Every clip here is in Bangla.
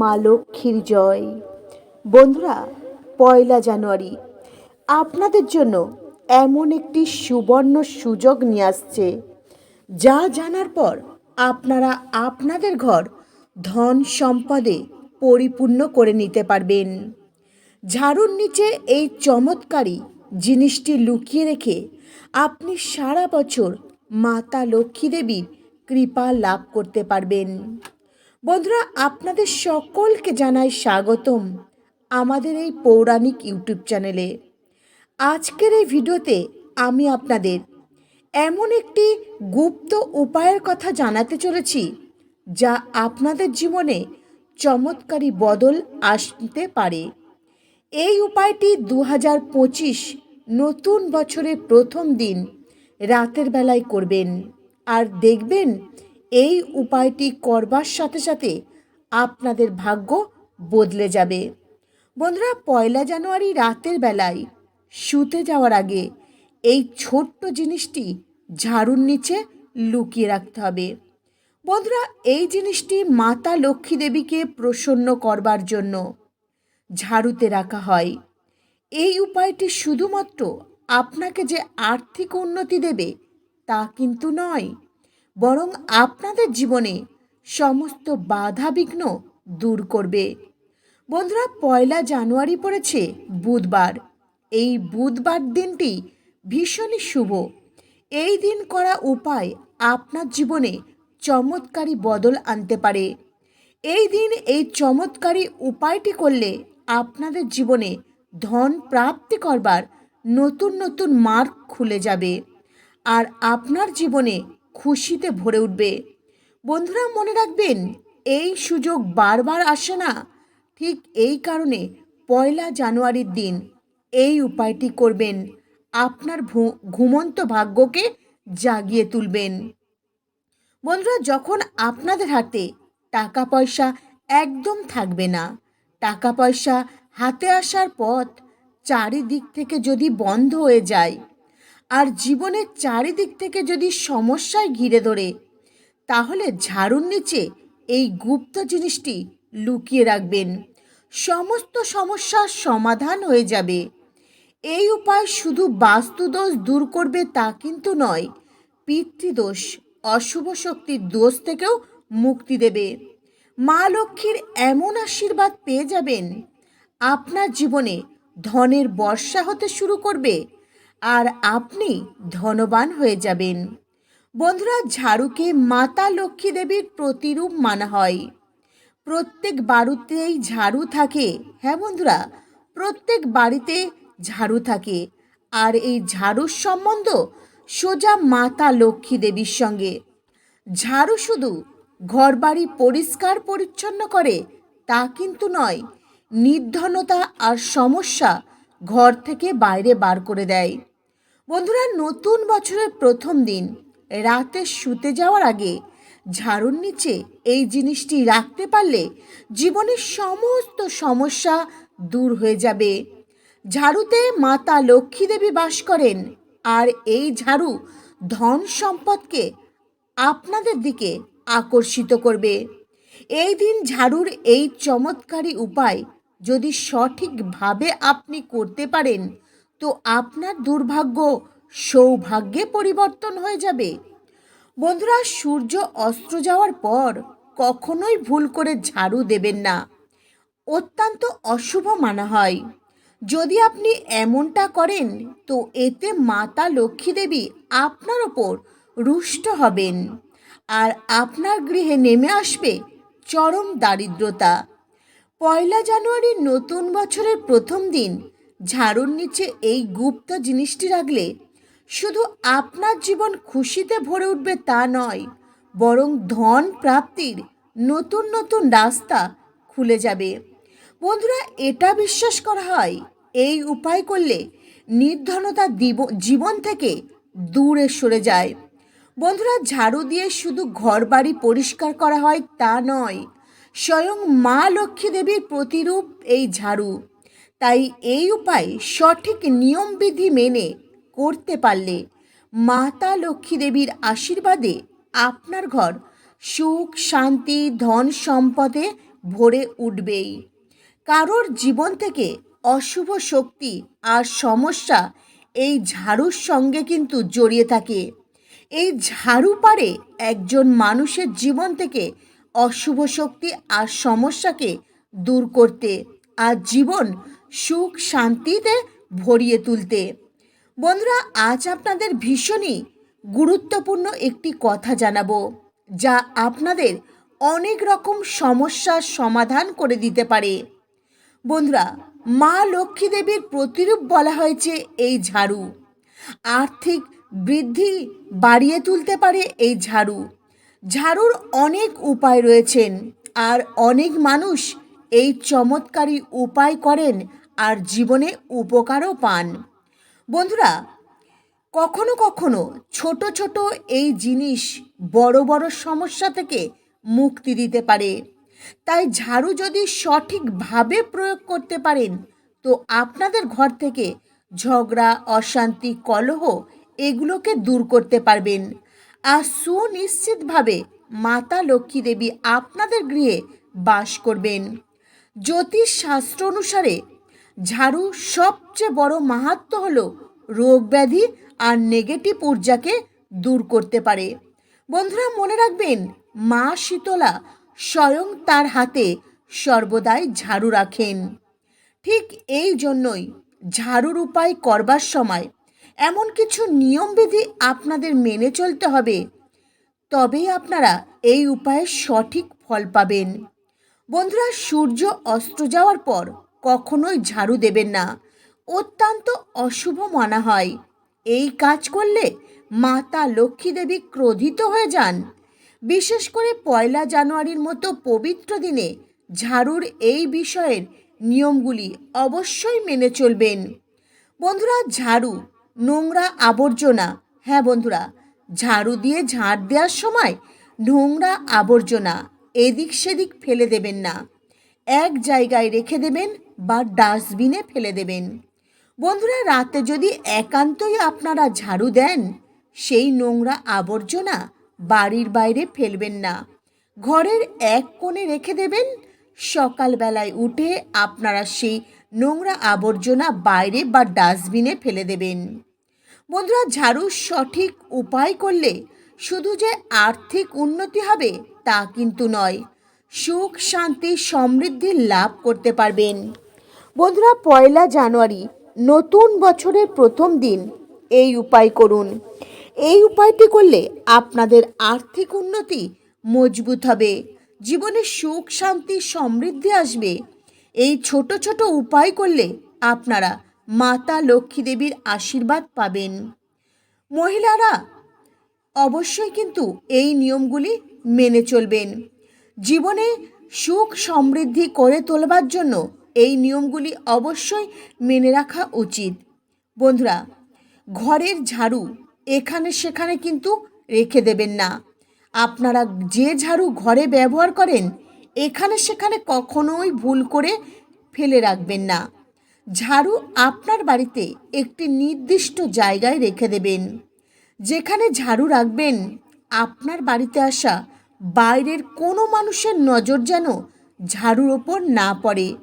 মা লক্ষ্মীর জয়। বন্ধুরা, পয়লা জানুয়ারি, আপনাদের জন্য এমন একটি সুবর্ণ সুযোগ নিয়ে আসছে। যা জানার পর আপনারা আপনাদের ঘর ধন সম্পদে পরিপূর্ণ করে নিতে পারবেন। ঝাড়ুর নিচে এই চমৎকারী জিনিসটি লুকিয়ে রেখে আপনি সারা বছর মাতা লক্ষ্মী দেবীর কৃপা লাভ করতে পারবেন। বন্ধুরা, আপনাদের সকলকে জানাই স্বাগতম আমাদের এই পৌরাণিক ইউটিউব চ্যানেলে। আজকের এই ভিডিওতে আমি আপনাদের এমন একটি গুপ্ত উপায়ের কথা জানাতে চলেছি, যা আপনাদের জীবনে চমৎকারী বদল আসতে পারে। এই উপায়টি দু হাজার পঁচিশ নতুন বছরের প্রথম দিন রাতের বেলায় করবেন। আর দেখবেন এই উপায়টি করবার সাথে সাথে আপনাদের ভাগ্য বদলে যাবে। বন্ধুরা, পয়লা জানুয়ারি রাতের বেলায় শুতে যাওয়ার আগে এই ছোট্ট জিনিসটি ঝাড়ুর নিচে লুকিয়ে রাখতে হবে। বন্ধুরা, এই জিনিসটি মাতা লক্ষ্মী দেবীকে প্রসন্ন করবার জন্য ঝাড়ুতে রাখা হয়। এই উপায়টি শুধুমাত্র আপনাকে যে আর্থিক উন্নতি দেবে তা কিন্তু নয় বরং আপনাদের জীবনে সমস্ত বাধা বিঘ্ন দূর করবে। বন্ধুরা, পয়লা জানুয়ারি পড়েছে বুধবার। এই বুধবার দিনটি ভীষণই শুভ। এই দিন করা উপায় আপনার জীবনে চমৎকারী বদল আনতে পারে। এই দিন এই চমৎকারী উপায়টি করলে আপনাদের জীবনে ধন প্রাপ্তি করবার নতুন নতুন মার্গ খুলে যাবে। আর আপনার জীবনে খুশিতে ভরে উঠবে। বন্ধুরা, মনে রাখবেন, এই সুযোগ বারবার আসে না। ঠিক এই কারণে পয়লা জানুয়ারির দিন এই উপায়টি করবেন। আপনার ঘুমন্ত ভাগ্যকে জাগিয়ে তুলবেন। বন্ধুরা, যখন আপনাদের হাতে টাকা পয়সা একদম থাকবে না টাকা পয়সা হাতে আসার পথ চারিদিক থেকে যদি বন্ধ হয়ে যায় আর জীবনের চারিদিক থেকে যদি সমস্যায় ঘিরে ধরে, তাহলে ঝাড়ুর নিচে এই গুপ্ত জিনিসটি লুকিয়ে রাখবেন। সমস্ত সমস্যার সমাধান হয়ে যাবে। এই উপায় শুধু বাস্তুদোষ দূর করবে তা কিন্তু নয়, পিতৃদোষ, অশুভ শক্তির দোষ থেকেও মুক্তি দেবে। মা লক্ষ্মীর এমন আশীর্বাদ পেয়ে যাবেন। আপনার জীবনে ধনের বর্ষা হতে শুরু করবে আর আপনি ধনবান হয়ে যাবেন। বন্ধুরা, ঝাড়ুকে মাতা লক্ষ্মী দেবীর প্রতিরূপ মানা হয়। প্রত্যেক বাড়িতেই ঝাড়ু থাকে হ্যাঁ বন্ধুরা? প্রত্যেক বাড়িতে ঝাড়ু থাকে। আর এই ঝাড়ুর সম্বন্ধ সোজা মাতা লক্ষ্মী দেবীর সঙ্গে। ঝাড়ু শুধু ঘরবাড়ি পরিষ্কার পরিচ্ছন্ন করে, তা কিন্তু নয়, নির্ধনতা আর সমস্যা ঘর থেকে বাইরে বার করে দেয়। বন্ধুরা, নতুন বছরের প্রথম দিন। রাতে শুতে যাওয়ার আগে ঝাড়ুর নিচে এই জিনিসটি রাখতে পারলে জীবনের সমস্ত সমস্যা দূর হয়ে যাবে। ঝাড়ুতে মাতা লক্ষ্মী দেবী বাস করেন আর এই ঝাড়ু ধন সম্পদকে আপনাদের দিকে আকর্ষিত করবে। এই দিন ঝাড়ুর এই চমৎকারী উপায় যদি সঠিকভাবে আপনি করতে পারেন তো আপনার দুর্ভাগ্য সৌভাগ্যে পরিবর্তন হয়ে যাবে। বন্ধুরা, সূর্য অস্ত্র যাওয়ার পর কখনোই ভুল করে ঝাড়ু দেবেন না। অত্যন্ত অশুভ মানা হয়। যদি আপনি এমনটা করেন, তো এতে মাতা লক্ষ্মী দেবী আপনার ওপর রুষ্ট হবেন আর আপনার গৃহে নেমে আসবে চরম দারিদ্রতা। পয়লা জানুয়ারির নতুন বছরের প্রথম দিন ঝাড়ুর নিচে এই গুপ্ত জিনিসটি রাখলে শুধু আপনার জীবন খুশিতে ভরে উঠবে তা নয়, বরং ধন প্রাপ্তির নতুন নতুন রাস্তা খুলে যাবে। বন্ধুরা, এটা বিশ্বাস করা হয়, এই উপায় করলে নির্ধনতা জীবন থেকে দূরে সরে যায়। বন্ধুরা, ঝাড়ু দিয়ে শুধু ঘর বাড়ি পরিষ্কার করা হয় তা নয়, স্বয়ং মা লক্ষ্মী দেবীর প্রতিরূপ এই ঝাড়ু। তাই এই উপায় সঠিক নিয়মবিধি মেনে করতে পারলে মাতা লক্ষ্মী দেবীর আশীর্বাদে আপনার ঘর সুখ, শান্তি, ধন সম্পদে ভরে উঠবেই। কারোর জীবন থেকে অশুভ শক্তি আর সমস্যা এই ঝাড়ুর সঙ্গে কিন্তু জড়িয়ে থাকে। এই ঝাড়ু পারে একজন মানুষের জীবন থেকে অশুভ শক্তি আর সমস্যাকে দূর করতে আর জীবন সুখ শান্তিতে ভরিয়ে তুলতে। বন্ধুরা, আজ আপনাদের ভীষণই গুরুত্বপূর্ণ একটি কথা জানাব, যা আপনাদের অনেক রকম সমস্যার সমাধান করে দিতে পারে। বন্ধুরা, মা লক্ষ্মী দেবীর প্রতিরূপ বলা হয়েছে এই ঝাড়ু। আর্থিক বৃদ্ধি বাড়িয়ে তুলতে পারে এই ঝাড়ু। ঝাড়ুর অনেক উপায় রয়েছেন, আর অনেক মানুষ এই চমৎকারী উপায় করেন আর জীবনে উপকারও পান। বন্ধুরা, কখনো কখনো ছোট ছোট এই জিনিস বড় বড় সমস্যা থেকে মুক্তি দিতে পারে। তাই ঝাড়ু যদি সঠিকভাবে প্রয়োগ করতে পারেন, তো আপনাদের ঘর থেকে ঝগড়া, অশান্তি, কলহ এগুলোকে দূর করতে পারবেন। আর সুনিশ্চিতভাবে মাতা লক্ষ্মী দেবী আপনাদের গৃহে বাস করবেন। জ্যোতিষ শাস্ত্র অনুসারে ঝাড়ু সবচেয়ে বড় মাহাত্ম হলো রোগ ব্যাধি আর নেগেটিভ ঊর্জাকে দূর করতে পারে। বন্ধুরা, মনে রাখবেন, মা শীতলা স্বয়ং তার হাতে সর্বদাই ঝাড়ু রাখেন। ঠিক এই জন্যই ঝাড়ুর উপায় করবার সময় এমন কিছু নিয়মবিধি আপনাদের মেনে চলতে হবে। তবেই আপনারা এই উপায়ে সঠিক ফল পাবেন। বন্ধুরা, সূর্য অস্ত যাওয়ার পর কখনোই ঝাড়ু দেবেন না। অত্যন্ত অশুভ মানা হয়। এই কাজ করলে মাতা লক্ষ্মী দেবী ক্রোধিত হয়ে যান। বিশেষ করে পয়লা জানুয়ারির মতো পবিত্র দিনে ঝাড়ুর এই বিষয়ের নিয়মগুলি অবশ্যই মেনে চলবেন। বন্ধুরা, ঝাড়ু, নোংরা আবর্জনা হ্যাঁ বন্ধুরা, ঝাড়ু দিয়ে ঝাড় দেওয়ার সময় নোংরা আবর্জনা এদিক সেদিক ফেলে দেবেন না। এক জায়গায় রেখে দেবেন বা ডাস্টবিনে ফেলে দেবেন। বন্ধুরা, রাতে যদি একান্তই আপনারা ঝাড়ু দেন, সেই নোংরা আবর্জনা বাড়ির বাইরে ফেলবেন না। ঘরের এক কোণে রেখে দেবেন, সকালবেলায় উঠে আপনারা সেই নোংরা আবর্জনা বাইরে বা ডাস্টবিনে ফেলে দেবেন। বন্ধুরা ঝাড়ু সঠিক উপায় করলে শুধু যে আর্থিক উন্নতি হবে তা কিন্তু নয়, সুখ, শান্তি, সমৃদ্ধি লাভ করতে পারবেন। বন্ধুরা, পয়লা জানুয়ারি নতুন বছরের প্রথম দিন, এই উপায় করুন। এই উপায়টি করলে আপনাদের আর্থিক উন্নতি মজবুত হবে, জীবনে সুখ, শান্তি, সমৃদ্ধি আসবে। এই ছোট ছোট উপায় করলে আপনারা মাতা লক্ষ্মী দেবীর আশীর্বাদ পাবেন। মহিলারা অবশ্যই কিন্তু এই নিয়মগুলি মেনে চলবেন। জীবনে সুখ সমৃদ্ধি করে তোলবার জন্য এই নিয়মগুলি অবশ্যই মেনে রাখা উচিত। বন্ধুরা, ঘরের ঝাড়ু এখানে সেখানে কিন্তু রেখে দেবেন না। আপনারা যে ঝাড়ু ঘরে ব্যবহার করেন, এখানে সেখানে কখনোই ভুল করে ফেলে রাখবেন না। ঝাড়ু আপনার বাড়িতে একটি নির্দিষ্ট জায়গায় রেখে দেবেন। যেখানে ঝাড়ু রাখবেন, আপনার বাড়িতে আসা বাইরের কোনো মানুষের নজর যেন ঝাড়ুর ওপর না পড়ে।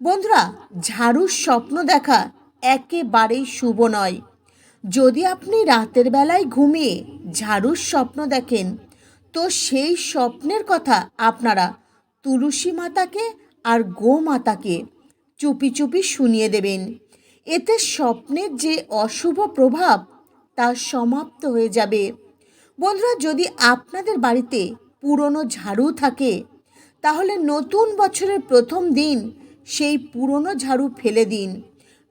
বন্ধুরা, ঝাড়ুর স্বপ্ন দেখা একেবারেই শুভ নয়। যদি আপনি রাতের বেলায় ঘুমিয়ে ঝাড়ুর স্বপ্ন দেখেন, তো সেই স্বপ্নের কথা আপনারা তুলসী মাতাকে আর গো মাতাকে চুপি চুপি শুনিয়ে দেবেন। এতে স্বপ্নের যে অশুভ প্রভাব তা সমাপ্ত হয়ে যাবে। বন্ধুরা, যদি আপনাদের বাড়িতে পুরনো ঝাড়ু থাকে, তাহলে নতুন বছরের প্রথম দিন সেই পুরনো ঝাড়ু ফেলে দিন।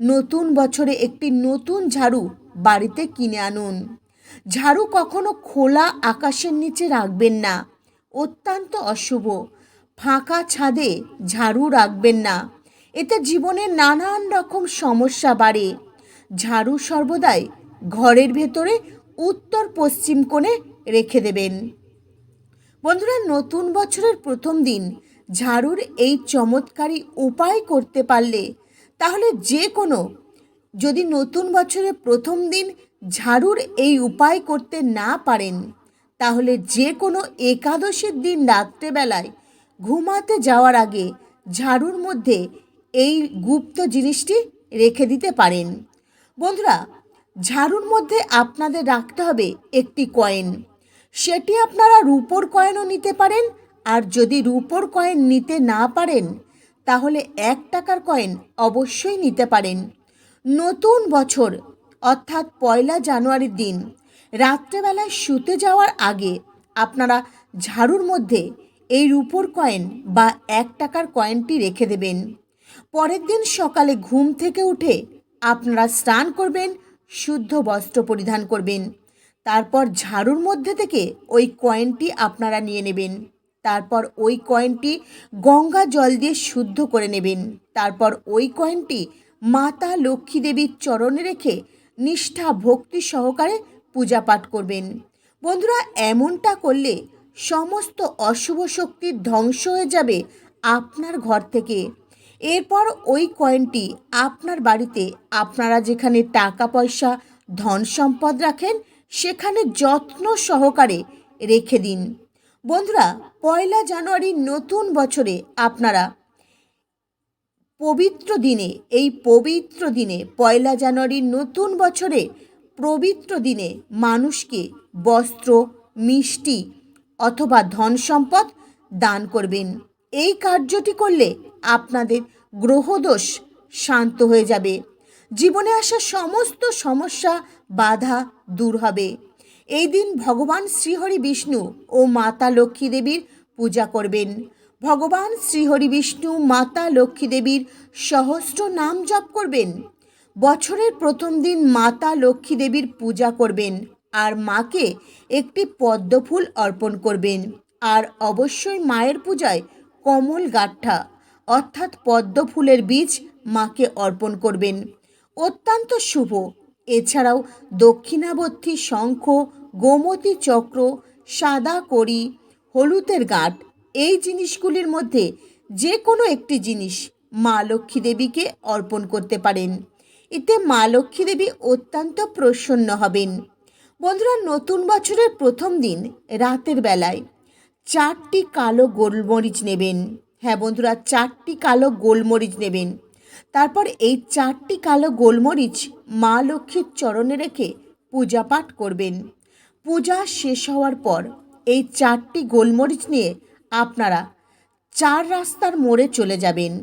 নতুন বছরে একটি নতুন ঝাড়ু বাড়িতে কিনে আনুন। ঝাড়ু কখনো খোলা আকাশের নিচে রাখবেন না। অত্যন্ত অশুভ। ফাঁকা ছাদে ঝাড়ু রাখবেন না। এতে জীবনে নানান রকম সমস্যা বাড়ে। ঝাড়ু সর্বদাই ঘরের ভেতরে উত্তর পশ্চিম কোণে রেখে দেবেন। বন্ধুরা, নতুন বছরের প্রথম দিন, ঝাড়ুর এই চমৎকারী উপায় করতে পারলে তাহলে যে কোনো যদি নতুন বছরের প্রথম দিন ঝাড়ুর এই উপায় করতে না পারেন, তাহলে যে কোনো একাদশীর দিন রাত্রেবেলায় ঘুমাতে যাওয়ার আগে ঝাড়ুর মধ্যে এই গুপ্ত জিনিসটি রেখে দিতে পারেন। বন্ধুরা ঝাড়ুর মধ্যে আপনাদের রাখতে হবে একটি কয়েন। সেটি আপনারা রূপোর কয়েনও নিতে পারেন, আর যদি রূপোর কয়েন নিতে না পারেন, তাহলে এক টাকার কয়েন অবশ্যই নিতে পারেন। নতুন বছর, অর্থাৎ পয়লা জানুয়ারির দিন, রাত্রেবেলায় শুতে যাওয়ার আগে আপনারা ঝাড়ুর মধ্যে এই রূপোর কয়েন বা এক টাকার কয়েনটি রেখে দেবেন। পরের দিন সকালে ঘুম থেকে উঠে আপনারা স্নান করবেন শুদ্ধ বস্ত্র পরিধান করবেন। তারপর ঝাড়ুর মধ্যে থেকে ওই কয়েনটি আপনারা নিয়ে নেবেন। তারপর ওই কয়েনটি গঙ্গা জল দিয়ে শুদ্ধ করে নেবেন। তারপর ওই কয়েনটি মাতা লক্ষ্মী দেবীর চরণে রেখে নিষ্ঠা ভক্তি সহকারে পূজা পাঠ করবেন। বন্ধুরা, এমনটা করলে সমস্ত অশুভ শক্তির ধ্বংস হয়ে যাবে আপনার ঘর থেকে। এরপর ওই কয়েনটি আপনার বাড়িতে আপনারা যেখানে টাকা, পয়সা, ধন সম্পদ রাখেন, সেখানে যত্ন সহকারে রেখে দিন। বন্ধুরা, পয়লা জানুয়ারির নতুন বছরে আপনারা পবিত্র দিনে, এই পবিত্র দিনে, পয়লা জানুয়ারির নতুন বছরে পবিত্র দিনে মানুষকে বস্ত্র, মিষ্টি অথবা ধন সম্পদ দান করবেন। এই কার্যটি করলে আপনাদের গ্রহদোষ শান্ত হয়ে যাবে। জীবনে আসা সমস্ত সমস্যা বাধা দূর হবে। এই দিন ভগবান শ্রীহরি বিষ্ণু ও মাতা লক্ষ্মী দেবীর পূজা করবেন। ভগবান শ্রীহরি বিষ্ণু, মাতা লক্ষ্মী দেবীর সহস্র নাম জপ করবেন। বছরের প্রথম দিন মাতা লক্ষ্মী দেবীর পূজা করবেন আর মাকে একটি পদ্মফুল অর্পণ করবেন। আর অবশ্যই মায়ের পূজায় কমল গাঠা অর্থাৎ পদ্ম ফুলের বীজ মাকে অর্পণ করবেন। অত্যন্ত শুভ। এছাড়াও দক্ষিণাবর্তী শঙ্খ, গোমতী চক্র, সাদা কড়ি, হলুদের গাঁট, এই জিনিসগুলির মধ্যে যে কোনো একটি জিনিস মা লক্ষ্মী দেবীকে অর্পণ করতে পারেন। এতে মা লক্ষ্মী দেবী অত্যন্ত প্রসন্ন হবেন। বন্ধুরা, নতুন বছরের প্রথম দিন রাতের বেলায় চারটি কালো গোলমরিচ নেবেন। হ্যাঁ বন্ধুরা, চারটি কালো গোলমরিচ নেবেন। তারপর এই চারটি কালো গোলমরিচ মা লক্ষ্মীর চরণে রেখে পূজা পাঠ করবেন। পূজা শেষ হওয়ার পর এই চারটি গোলমরিচ নিয়ে আপনারা চার রাস্তার মোড়ে চলে যাবেন।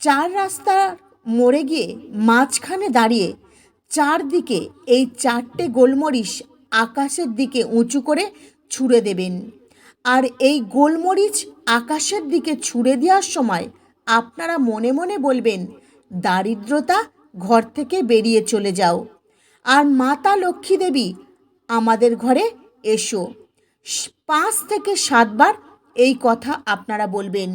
চার রাস্তার মোড়ে গিয়ে মাঝখানে দাঁড়িয়ে চারদিকে এই চারটে গোলমরিচ আকাশের দিকে উঁচু করে ছুঁড়ে দেবেন। আর এই গোলমরিচ আকাশের দিকে ছুঁড়ে দেওয়ার সময় আপনারা মনে মনে বলবেন, দারিদ্রতা ঘর থেকে বেরিয়ে চলে যাও। আর মাতা লক্ষ্মী দেবী, আমাদের ঘরে এসো। পাঁচ থেকে সাতবার এই কথা আপনারা বলবেন।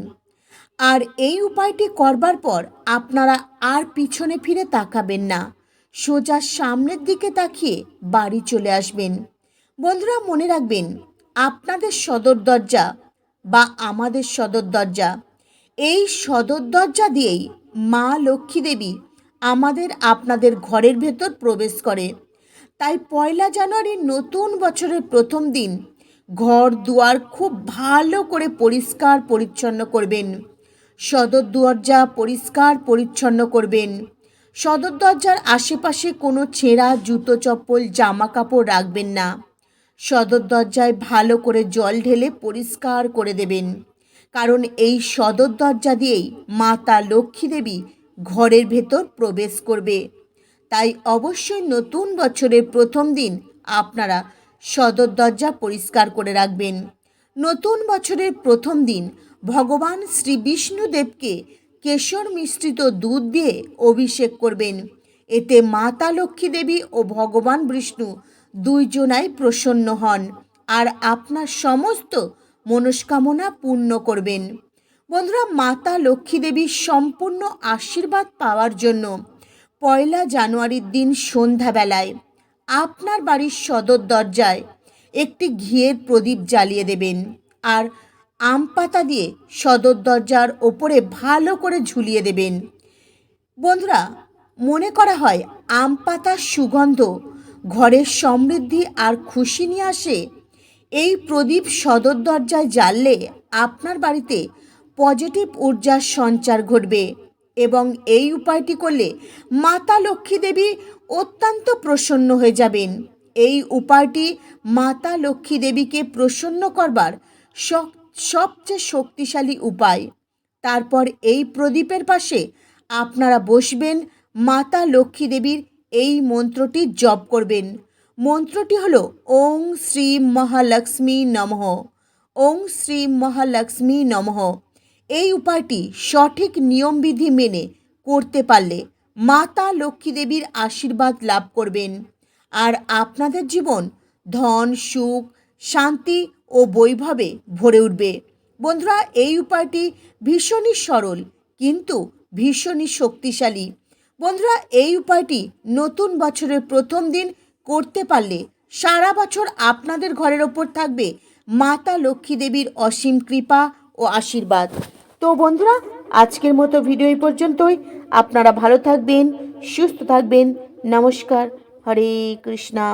আর এই উপায়টি করবার পর আপনারা আর পিছনে ফিরে তাকাবেন না। সোজা সামনের দিকে তাকিয়ে বাড়ি চলে আসবেন। বন্ধুরা, মনে রাখবেন আপনাদের সদর দরজা বা আমাদের সদর দরজা। এই সদর দরজা দিয়েই মা লক্ষ্মী দেবী আমাদের আপনাদের ঘরের ভেতর প্রবেশ করে। তাই পয়লা জানুয়ারির নতুন বছরের প্রথম দিন ঘর দুয়ার খুব ভালো করে পরিষ্কার পরিচ্ছন্ন করবেন। সদর দরজা পরিষ্কার পরিচ্ছন্ন করবেন। সদর দরজার আশেপাশে কোনো ছেঁড়া জুতো চপ্পল, জামা কাপড় রাখবেন না। সদর দরজায় ভালো করে জল ঢেলে পরিষ্কার করে দেবেন। কারণ এই সদর দরজা দিয়েই মাতা লক্ষ্মী দেবী ঘরের ভেতর প্রবেশ করবে। তাই অবশ্যই নতুন বছরের প্রথম দিন আপনারা সদর দরজা পরিষ্কার করে রাখবেন। নতুন বছরের প্রথম দিন ভগবান শ্রী বিষ্ণুদেবকে কেশর মিশ্রিত দুধ দিয়ে অভিষেক করবেন। এতে মাতা লক্ষ্মী দেবী ও ভগবান বিষ্ণু দুইজনাই প্রসন্ন হন আর আপনার সমস্ত মনস্কামনা পূর্ণ করবেন। বন্ধুরা, মাতা লক্ষ্মী দেবীর সম্পূর্ণ আশীর্বাদ পাওয়ার জন্য পয়লা জানুয়ারির দিন সন্ধ্যাবেলায় আপনার বাড়ির সদর দরজায় একটি ঘিয়ের প্রদীপ জ্বালিয়ে দেবেন আর আম পাতা দিয়ে সদর দরজার ওপরে ভালো করে ঝুলিয়ে দেবেন। বন্ধুরা, মনে করা হয় আম পাতার সুগন্ধ ঘরের সমৃদ্ধি আর খুশি নিয়ে আসে? এই প্রদীপ সদর দরজায় জ্বাললে আপনার বাড়িতে পজিটিভ ঊর্জার সঞ্চার ঘটবে এবং এই উপায়টি করলে মাতা লক্ষ্মী দেবী অত্যন্ত প্রসন্ন হয়ে যাবেন। এই উপায়টি মাতা লক্ষ্মী দেবীকে প্রসন্ন করবার সব- সবচেয়ে শক্তিশালী উপায়। তারপর এই প্রদীপের পাশে আপনারা বসবেন মাতা লক্ষ্মী দেবীর এই মন্ত্রটি জপ করবেন। মন্ত্রটি হল ওং শ্রী মহালক্ষ্মী নমঃ। ওং শ্রী মহালক্ষ্মী নমঃ। এই উপায়টি সঠিক নিয়মবিধি মেনে করতে পারলে মাতা লক্ষ্মী দেবীর আশীর্বাদ লাভ করবেন। আর আপনাদের জীবন ধন, সুখ, শান্তি ও বৈভবে ভরে উঠবে। বন্ধুরা, এই উপায়টি ভীষণই সরল, কিন্তু ভীষণই শক্তিশালী। বন্ধুরা, এই উপায়টি নতুন বছরের প্রথম দিন করতে পারলে সারা বছর আপনাদের ঘরের ওপর থাকবে মাতা লক্ষ্মী দেবীর অসীম কৃপা ও আশীর্বাদ। তো বন্ধুরা, আজকের মতো ভিডিও এই পর্যন্তই। আপনারা ভালো থাকবেন, সুস্থ থাকবেন। নমস্কার। হরে কৃষ্ণা।